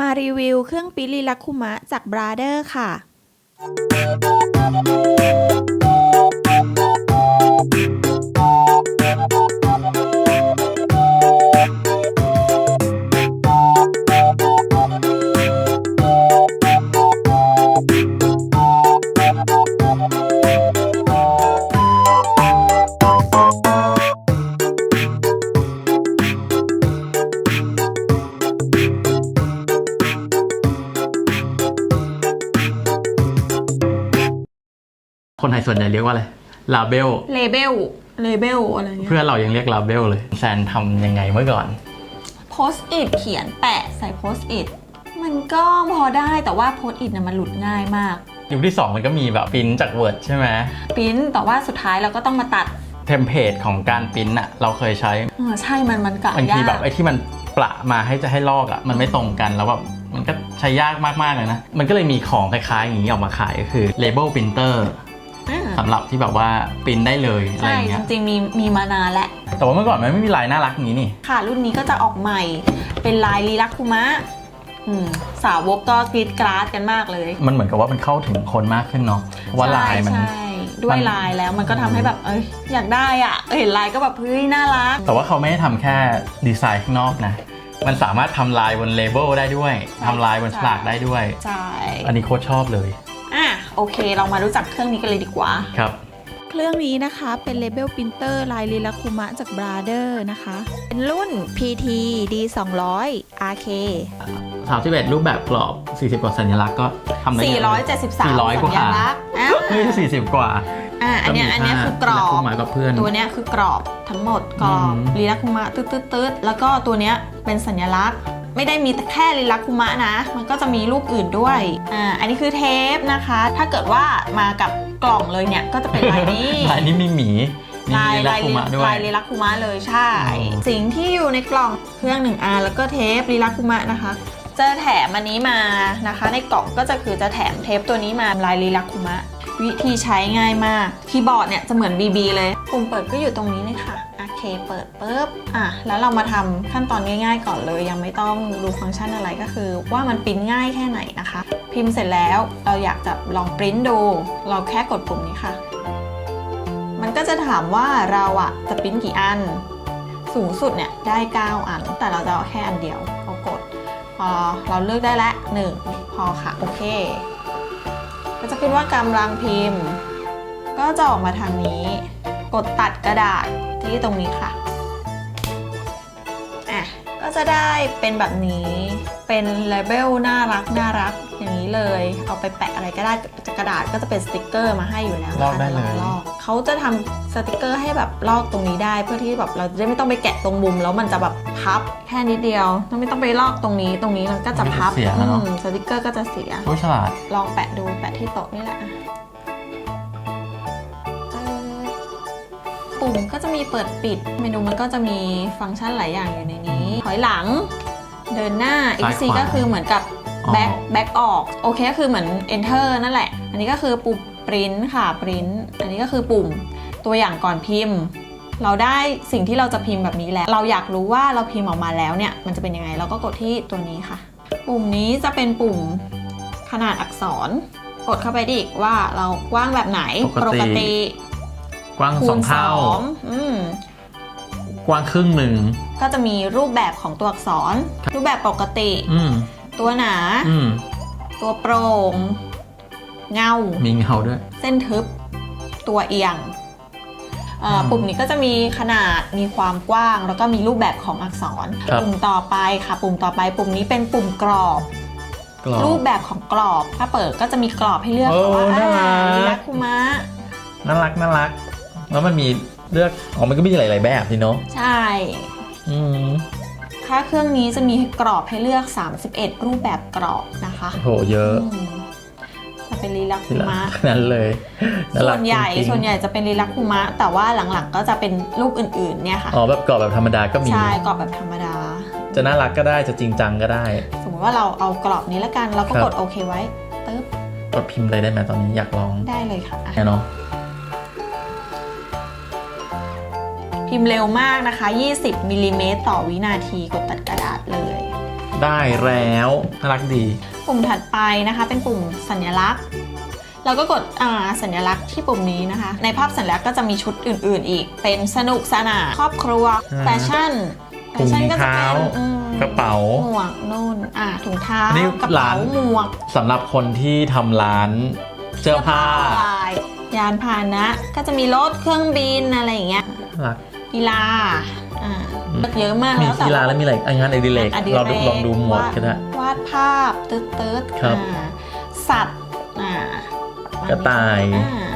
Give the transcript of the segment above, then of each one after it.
มารีวิวเครื่องปิลิลักคุมะจากบราเดอร์ค่ะ ส่วนใหญ่เรียกว่าอะไรลาเบลเลเบลเลเบลอะไรเงี้ยเพื่อนเรายังเรียกลาเบลเลยแซนทำยังไงเมื่อก่อน โพสต์อิทเขียนแปะใส่โพสต์อิทมันก็พอได้แต่ว่าโพสต์อิทเนี่ยมันหลุดง่ายมาก ยุคที่ 2 มันก็มีแบบปริ้นจาก Word ใช่ไหมปริ้นแต่ว่าสุดท้ายเราก็ต้องมาตัดเทมเพลตของการปริ้นอะเราเคยใช้เออใช่มันมันกะบางทียากแบบไอ้ที่มันประมาให้จะให้ลอกอะมันไม่ตรงกันแล้วแบบมันก็ใช้ยากมากๆเลยนะ มันก็เลยมีของคล้ายๆอย่างนี้ออกมาขายก็คือ Label Printer อ่า สำหรับที่แบบว่าปริ้นได้เลยอะไรใช่อย่างจเงี้ย ริงๆมีมีมานานแล้ว แต่ว่าเมื่อก่อนมันไม่มีลายน่ารักอย่างนี้นี่ ค่ะ รุ่นนี้ก็จะออกใหม่เป็นลายลีลักคุมะอืมสาวกก็กรีดกราดกันมากเลยมันเหมือนกับว่ามันเข้าถึงคนมากขึ้นเนาะเพราะว่าลายมัน ใช่ใช่ด้วยมัน ลายแล้วมันก็ทำให้แบบเอ้ยอยากได้อะเห็นลายก็แบบเฮ้ยน่ารัก แต่ว่าเขาไม่ได้ทำแค่ดีไซน์ข้างนอกนะ มันสามารถทำลายบนเลเบลได้ด้วยใช่ ทำลายบนฉลากได้ด้วย ใช่ อันนี้โคตรชอบเลยอะ โอเค เรามารู้จักเครื่องนี้กันเลยดีกว่า ครับ เครื่องนี้นะคะเป็นเลเบลปรินเตอร์ลายลีลาคุมะจากบราเดอร์นะคะ เป็นรุ่น PT D 2 0 0 RK 31รูปแบบกรอบ 40 กว่าสัญลักษณ์ก็ทำได้เยอะเลย473 400 กว่าสัญลักษณ์อะเฮ้ย40 กว่าอะอันเนี้ยอันเนี้ยคือกรอคู่บหมายกับเพื่อน ตัวเนี้ยคือกรอบทั้งหมดกรอบอืมลีลาคุมะตืดตืดตืดแล้วก็ตัวเนี้ยเป็นสัญลักษณ์ ไม่ได้มีแต่แค่ลีลาคุมะนะ มันก็จะมีรูปอื่นด้วยอ่าอันนี้คือเทปนะคะ ถ้าเกิดว่ามากับกล่องเลยเนี่ยก็จะเป็นลายนี้ ลายนี้มีหมีมีลายลาลายคุมะด้วยลายลีลาคุมะเลยใช่อ๋อสิ่งที่อยู่ในกล่องเครื่องหนึ่งอันแล้วก็เทปลีลาคุมะนะคะจะแถมอันนี้มานะคะ ในกล่องก็จะคือจะแถมเทปตัวนี้มาลายลีลาคุมะ วิธีใช้ง่ายมาก คีย์บอร์ดเนี่ยจะเหมือน BB เลย ปุ่มเปิดก็อยู่ตรงนี้เลยค่ะโอ เคเปิดปุ๊บอะแล้วเรามาทำขั้นตอนง่าย ๆ ก่อนเลย ยังไม่ต้องดูฟังก์ชันอะไรก็คือ ว่ามันปริ้นง่ายแค่ไหนนะคะ พิมพ์เสร็จแล้วเราอยากจะลองปริ้นดู เราแค่กดปุ่มนี้ค่ะ มันก็จะถามว่าเราอะจะปริ้นกี่อัน สูงสุดเนี่ยได้ 9 อัน แต่เราจะเอาแค่อันเดียวก็กดพอเราเลือกได้แล้ว1พอค่ะโอเค ก็จะขึ้นว่ากำลังพิมพ์ ก็จะออกมาทางนี้ กดตัดกระดาษ ที่ตรงนี้ค่ะอะก็จะได้เป็นแบบนี้เป็นเลเบลน่ารักน่ารักอย่างนี้เลย เอาไปแปะอะไรก็ได้กระดาษก็จะเป็นสติกเกอร์มาให้อยู่แล้วลอกได้เลยลอกเขาจะทำสติกเกอร์ให้แบบลอกตรงนี้ได้ เพื่อที่แบบเราจะได้ไม่ต้องไปแกะตรงมุม แล้วมันจะแบบพับแค่นิดเดียวไม่ต้องไปลอกตรงนี้ตรงนี้มันก็จะพับเสียแล้วเนาะอืมสติกเกอร์ก็จะเสียโอ้ยฉลาดลองแปะดูแปะที่โต๊ะนี่แหละ ปุ่มก็จะมีเปิดปิด เมนูมันก็จะมีฟังก์ชันหลายอย่างอยู่ในนี้ ถอยหลัง เดินหน้า ซ้าย EC ขวา ก็คือเหมือนกับอ๋อแบ็คแบ็คออก โอเคก็คือเหมือน enter นั่นแหละ อันนี้ก็คือปุ่มปริ้นค่ะปริ้นอันนี้ก็คือปุ่มตัวอย่างก่อนพิมพ์ เราได้สิ่งที่เราจะพิมพ์แบบนี้แล้ว เราอยากรู้ว่าเราพิมพ์ออกมาแล้วเนี่ย มันจะเป็นยังไง เราก็กดที่ตัวนี้ค่ะ ปุ่มนี้จะเป็นปุ่มขนาดอักษร กดเข้าไปดิว่าเรากว้างแบบไหนปกติ กว้างคูสอณงเท่าสองอืมกว้างครึ่งหนึ่ง ก็จะมีรูปแบบของตัวอักษรรูปแบบปกติ อืมตัวหนา อืมตัวโปร่ง เงา มีเงาด้วย เส้นทึบ ตัวเอียงเอ่ออมปุ่มนี้ก็จะมีขนาด มีความกว้าง แล้วก็มีรูปแบบของอักษร ครับ ปุ่มต่อไปค่ะ ปุ่มต่อไป ปุ่มนี้เป็นปุ่มกรอบ กรอบ รูปแบบของกรอบ ถ้าเปิดก็จะมีกรอบให้เลือกโอ้ค่ะว่าน่ารัก อ่าลีลาคุมะน่ารักน่ารัก แล้วมันมีเลือกอ๋อมันก็มีหลาย ๆ แบบสิเนาะใช่ อืมถ้าเครื่องนี้จะมีกรอบให้เลือก 31 รูปแบบกรอบนะคะโหเยอะอืมจะเป็นลีลาทีคุละมะนั้นเลยาส่รัวกนใหญ่จริงๆส่วนใหญ่จะเป็นลีลาคุมะ แต่ว่าหลังๆก็จะเป็นรูปอื่นๆเนี่ยค่ะ อ๋อแบบกรอบแบบธรรมดาก็มี ใช่กรอบแบบธรรมดา จะน่ารักก็ได้จะจริงจังก็ได้ สมมติว่าเราเอากรอบนี้แล้วกัน เราก็ครับกดโอเคไว้ตึ๊บกดพิมพ์เลยได้ไหมตอนนี้อยากลองได้เลยค่ะอะแน่เนาะ พิมพ์เร็วมากนะคะ 20มิลลิเมตรต่อวินาทีกดตัดกระดาษเลยดได้แล้วน่ารักดี ปุ่มถัดไปนะคะเป็นปุ่มสัญลักษณ์เราก็กดอ่าสัญลักษณ์ที่ปุ่มนี้นะคะ ในภาพสัญลักษณ์ก็จะมีชุดอื่น ๆ อีก เป็นสนุกสนานครอบครัวอ่า แฟชั่นแฟถุงชั่นก็จะเท้าเป็นอืมกระเป๋า หมวกนู่นอ่าถุงเท้าอันนี้กระร้าเป๋าน หมวกสำหรับคนที่ทำร้านเสื้อผ้าลายยานพาหนะ ก็จะมีรถเครื่องบินอะไรอย่างเงี้ย น่ารัก กีฬาอ่าอืมเยอะมากมีแล้วแต่กีฬาแล้วมีอะไรอีกอะงานอดิเรกงานอดิเราดูลองดูหมวดวาก็ได้วาดภาพตืดตืดๆครับอ่าสัตว์อ่ากระต่าย อ่า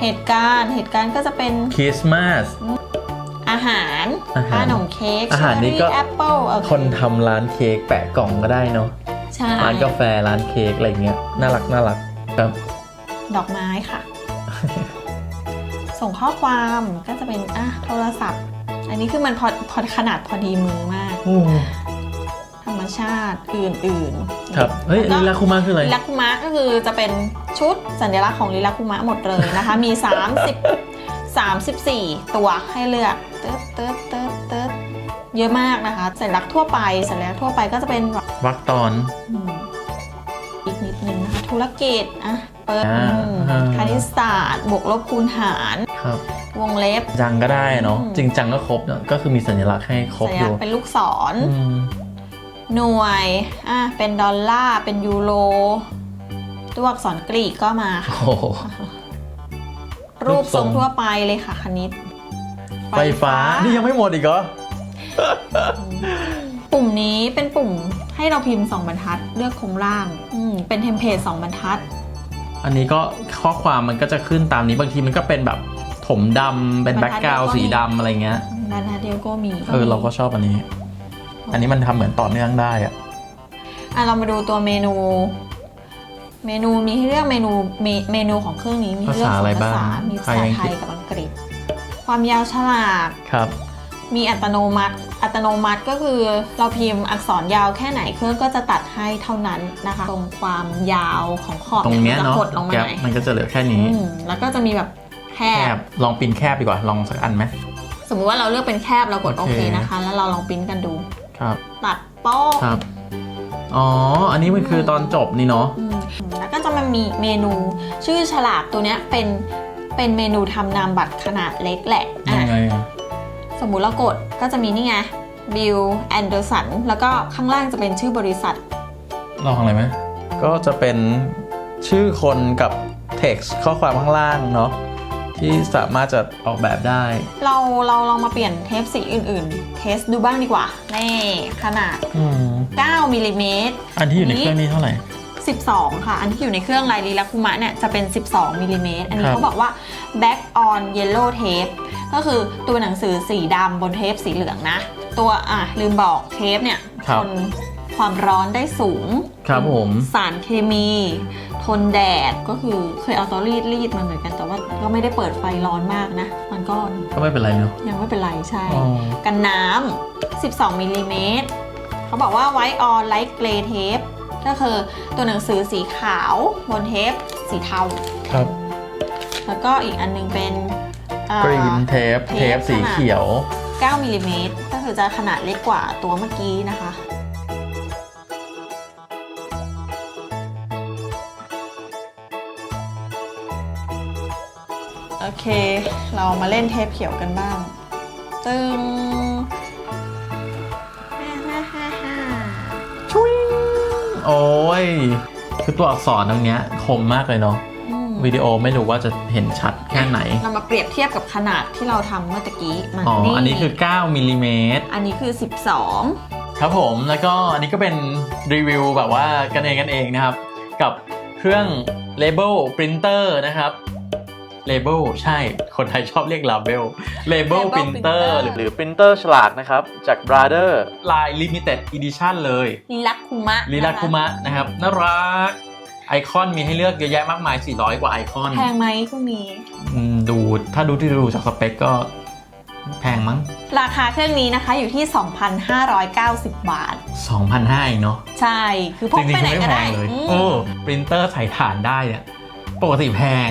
เหตุการณ์เหตุการณ์ก็จะเป็นคริสต์มาส อาหารอาหารขนมเค้กอาหารนี่ก็ แอปเปิลคนทำร้านเค้กแปะกล่องก็ได้เนาะใช่ร้านกาแฟร้านเค้กอะไรเงี้ยน่ารักน่ารักครับ ดอกไม้ค่ะ ส่งข้อความก็จะเป็นอะโทรศัพท์ อันนี้คือมันพอพอขนาดพอดีมือมากธรรมชาติอื่นๆครับเฮ้ยแล้ลีวก็ลาคุมาคืออะไร ลิลักคุมะก็คือจะเป็นชุดสัญลักษณ์ของลิลักคุมะหมดเลยนะคะ มี 30 34 ตัวให้เลือกเติร์ดเติร์ดเติร์ดเติร์ดเยอะมากนะคะ สัญลักษณ์ทั่วไป สัญลักษณ์ทั่วไปก็จะเป็นแบบวักตอน อืมอีกนิดนึงนะคะ ธุรกิจอะเปิดอ่า อืมอ่าคณิตศาสตร์ บวกลบคูณหาร ครับ วงเล็บ จังก็ได้เนาะ อืม จริงจังก็ครบเนอะก็คือมีสัญลักษณ์ให้ครบสัญอลักยู่ษณ์เป็นลูกศร อืมหน่วย อะ เป็นดอลลาร์ เป็นยูโร ตัวอักษรกรีกก็มาค่ะ โอ้โห รูรูปปททรรงงทั่วไปเลยค่ะคณิตไฟฟ้า นี่ยังไม่หมดอีกเหรอ ปุ่มนี้เป็นปุ่มให้เราพิมพ์ 2 บรรทัด เลือกโครงล่างอืมเป็นเทมเพลต2บรรทัด อันนี้ก็ข้อความมันก็จะขึ้นตามนี้บางทีมันก็เป็นแบบ ถมดำเป็นบรแบ็รกทัดกราวเดียวก็มี สีดำอะไรเงี้ย บรรทัดเดียวก็มีเออ เราก็ชอบอันนี้ อันนี้มันทำเหมือนต่อเนื่องได้อะอะเรามาดูตัวเมนู เมนูมีให้เลือกเมนูเมเมนูของเครื่องนี้มีให้เลือกสองภาษามีภาษาไทยกับอังกฤษ ความยาวฉลาก ครับ มีอัตโนมัติ อัตโนมัติก็คือเราพิมพ์อักษรยาวแค่ไหนเครื่องก็จะตัดให้เท่านั้นนะคะ ตรงความยาวของขอบตรงเนี้ยมัจะเนาะหดลงมาแก๊ปหน่อยมันก็จะเหลือแค่นี้ อืมแล้วก็จะมีแบบ แคแคบบ ลองปริ้นแคบดีกว่า ลองสักอันไหม สมมุติว่าเราเลือกเป็นแคบเรากดโอโอเค เคนะคะ แล้วเราลองปริ้นกันดู ครับ ตัดโป๊ะครับ อ๋อ อันนี้มันคือตอนจบนี่เนาะ อืมแล้วก็จะมามีเมนูชื่อฉลากตัวเนี้ยเป็นเป็นเมนูทำนามบัตรขนาดเล็กแหละอะ ยังไงอะสมมุติเรากดก็จะมีนี่ไงบิลแอนเดอร์สันแล้วก็ข้างล่างจะเป็นชื่อบริษัท ลองอะไรไหม ก็จะเป็นชื่อคนกับ text ข้อความข้างล่างเนาะ ที่สามารถจะออกแบบได้ เราเราลองมาเปลี่ยนเทปสีอื่นๆ เทสดูบ้างดีกว่า นี่ ขนาด อืม9มิลลิเมตร อันที่อยู่ในเครื่องนี้เท่าไหร่ 12 ค่ะ อันที่อยู่ในเครื่องไลลีลาคุมะเนี่ยจะเป็น 12มิลลิเมตร อันนี้ครับ เขาบอกว่า back on yellow tape ก็คือตัวหนังสือสีดำบนเทปสีเหลืองนะ ตัวอะลืมบอกเทปเนี่ยครัทบน ความร้อนได้สูงครับผม สารเคมี ทนแดดก็คือเคยเอาเตอรีดรีดมาเหมือนกันแต่ว่าก็ไม่ได้เปิดไฟร้อนมากนะ มันก็ก็ไม่เป็นไรเนาะยังไม่เป็นไรใช่ อ๋อ กันน้ำ 12มิลลิเมตรเขาบอกว่าไว้ on light gray tape ก็คือตัวหนังสือสีขาวบนเทปสีเทา ครับแล้วก็อีกอันนึงเป็นเอ่อ กรีนเทปเทปเทปสีเขียว 9มิลลิเมตรก็คือจะขนาดเล็กกว่าตัวเมื่อกี้นะคะ เคเรามาเล่นเทปเขียวกันบ้าง ตึงฮ่าฮ่าฮ่าฮ่าชุยโอ้ย คือตัวอักษรตรงเนี้ยคมมากเลยเนาะ อืมวิดีโอไม่รู้ว่าจะเห็นชัดแค่ไหน เรามาเปรียบเทียบกับขนาดที่เราทำเมื่อตะกี้มันอ๋อ อันนี้คือ 9มิลลิเมตร อันนี้คือ 12 ครับผม แล้วก็อันนี้ก็เป็นรีวิวแบบว่ากันเองกันเองนะครับ กับเครื่อง Label Printer นะครับ Label ใช่ คนไทยชอบเรียก Label Label Label Printer Printer หรือหรือ Printer ฉลากนะครับ จาก Brother Line Limited Edition เลยลีลักคุมะลีลาคุมะนะครับ น่ารัก ไอคอนมีให้เลือกเยอะแยะมากมาย 400 กว่าไอคอนแพงไหมคุณมีอืมดูถ้าดูที่ดูจากสเปคก็ แพงมั้ง ราคาเครื่องนี้นะคะอยู่ที่ 2,590 บาท 2,500เองเนาะ ใช่ คือพกจริงไปๆไหนไม่ก็แพได้งเลยอืม โอ้ปรินเตอร์ใส่ฐานได้เนี่ยปกติแพง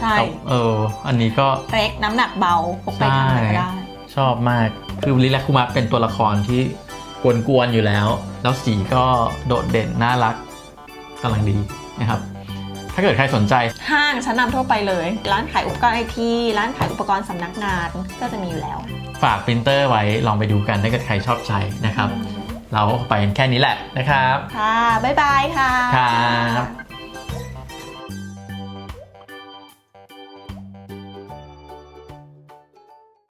ใช่แต่เออ อันนี้ก็เล็กน้ำหนักเบาพกไปทำอะไรก็ได้ ชอบมาก คือลิลาคุมะเป็นตัวละครที่กวนๆอยู่แล้ว แล้วสีก็โดดเด่นน่ารักกำลังดีนะครับ ถ้าเกิดใครสนใจ ห้างชั้นนำทั่วไปเลย ร้านขายอุปกรณ์ไอทีร้านขายอุปกรณ์สำนักงานก็จะมีอยู่แล้ว ฝากปรินเตอร์ไว้ลองไปดูกันถ้าเกิดใครชอบใช้นะครับ เราไปกันแค่นี้แหละนะครับ ค่ะ บ๊ายบายค่ะ ครับ